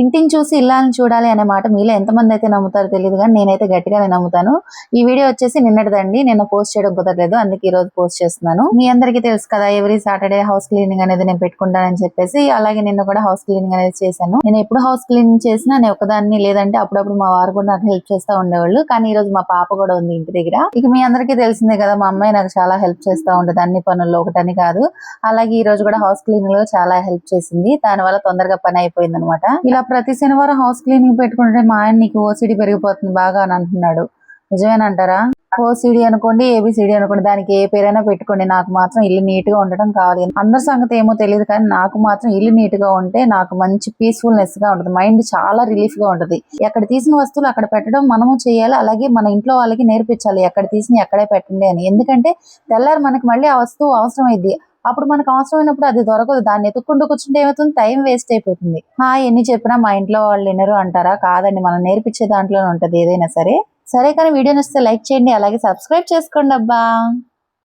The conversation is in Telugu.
ఇంటిని చూసి ఇల్లాలను చూడాలి అనే మాట మీలో ఎంతమంది అయితే నమ్ముతారో తెలియదు కానీ నేనైతే గట్టిగానే నమ్ముతాను. ఈ వీడియో వచ్చేసి నిన్నటిదండి. నిన్న పోస్ట్ చేయడం కుదరలేదు. అందుకే ఈ రోజు పోస్ట్ చేస్తున్నాను. మీ అందరికీ తెలుసు కదా ఎవ్రీ సాటర్డే హౌస్ క్లీనింగ్ అనేది నేను పెట్టుకుంటానని చెప్పేసి అలాగే నిన్న కూడా హౌస్ క్లీనింగ్ అనేది చేశాను. నేను ఎప్పుడు హౌస్ క్లీనింగ్ చేసినా నేను ఒకదాన్ని లేదంటే అప్పుడప్పుడు మా వారు కూడా నాకు హెల్ప్ చేస్తూ ఉండేవాళ్ళు. కానీ ఈ రోజు మా పాప కూడా ఉంది ఇంటి దగ్గర. ఇక మీ అందరికీ తెలిసిందే కదా మా అమ్మాయి నాకు చాలా హెల్ప్ చేస్తూ ఉంటుంది అన్ని పనుల్లో ఒకటని కాదు. అలాగే ఈ రోజు కూడా హౌస్ క్లీనింగ్లో చాలా హెల్ప్ చేసింది. దాని వల్ల తొందరగా పని అయిపోయింది అనమాట ఇలా ప్రతి శనివారం హౌస్ క్లీనింగ్ పెట్టుకుంటే మా ఆయన నీకు ఓసిడి పెరిగిపోతుంది బాగా అని అంటున్నాడు. నిజమేనంటారా? ఓసిడి అనుకోండి ఏబిసిడి అనుకోండి దానికి ఏ పేరైనా పెట్టుకోండి. నాకు మాత్రం ఇల్లు నీట్గా ఉండడం కావాలి. అందరి సంగతి ఏమో తెలియదు కానీ నాకు మాత్రం ఇల్లు నీట్గా ఉంటే నాకు మంచి పీస్ఫుల్నెస్గా ఉంటుంది. మైండ్ చాలా రిలీఫ్గా ఉంటుంది. ఎక్కడ తీసిన వస్తువులు అక్కడ పెట్టడం మనము చేయాలి. అలాగే మన ఇంట్లో వాళ్ళకి నేర్పించాలి. ఎక్కడ తీసిన ఎక్కడే పెట్టండి అని. ఎందుకంటే తెల్లారి మనకి మళ్ళీ ఆ వస్తువు అవసరం అయింది అప్పుడు మనకు అవసరమైనప్పుడు అది దొరకదు. దాన్ని ఎత్తుక్కుంటూ కూర్చుంటే ఏమవుతుంది? టైం వేస్ట్ అయిపోతుంది. హా ఎన్ని చెప్పినా మా ఇంట్లో వాళ్ళు వినరు అంటారా? కాదండి మనం నేర్పించే దాంట్లోనే ఉంటది ఏదైనా సరే. సరే కానీ వీడియో నచ్చితే లైక్ చేయండి అలాగే సబ్స్క్రైబ్ చేసుకోండి అబ్బా.